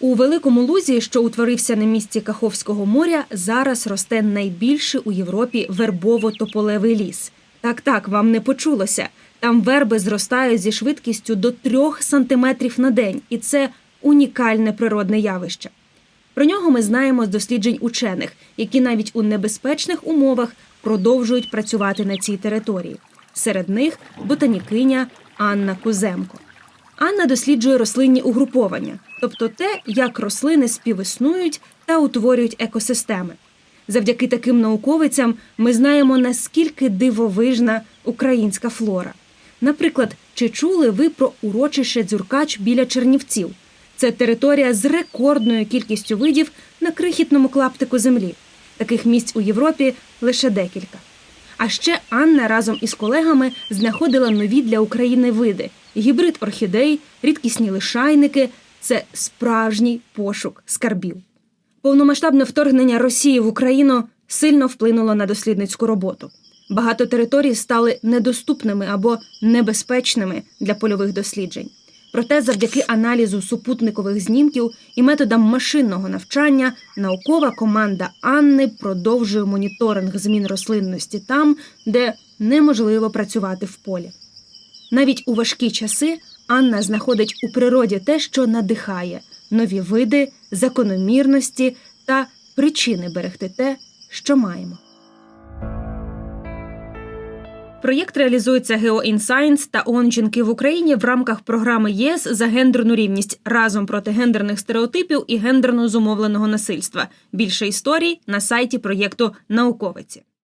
У великому лузі, що утворився на місці Каховського моря, зараз росте найбільший у Європі вербово-тополевий ліс. Так, так, вам не почулося. Там верби зростають зі швидкістю до 3 сантиметрів на день, і це унікальне природне явище. Про нього ми знаємо з досліджень учених, які навіть у небезпечних умовах продовжують працювати на цій території. Серед них ботанікиня Анна Куземко. Анна досліджує рослинні угруповання, тобто те, як рослини співіснують та утворюють екосистеми. Завдяки таким науковицям ми знаємо, наскільки дивовижна українська флора. Наприклад, чи чули ви про урочище дзюркач біля Чернівців? Це територія з рекордною кількістю видів на крихітному клаптику землі. Таких місць у Європі лише декілька. А ще Анна разом із колегами знаходила нові для України види: гібрид орхідей, рідкісні лишайники це справжній пошук скарбів. Повномасштабне вторгнення Росії в Україну сильно вплинуло на дослідницьку роботу. Багато територій стали недоступними або небезпечними для польових досліджень. Проте, завдяки аналізу супутникових знімків і методам машинного навчання, наукова команда Анни продовжує моніторинг змін рослинності там, де неможливо працювати в полі. Навіть у важкі часи Анна знаходить у природі те, що надихає нові види, закономірності та причини берегти те, що маємо. Проєкт реалізується GeoInScience та ООН «Жінки в Україні в рамках програми ЄС за гендерну рівність разом проти гендерних стереотипів і гендерно зумовленого насильства. Більше історій на сайті проєкту Науковиці.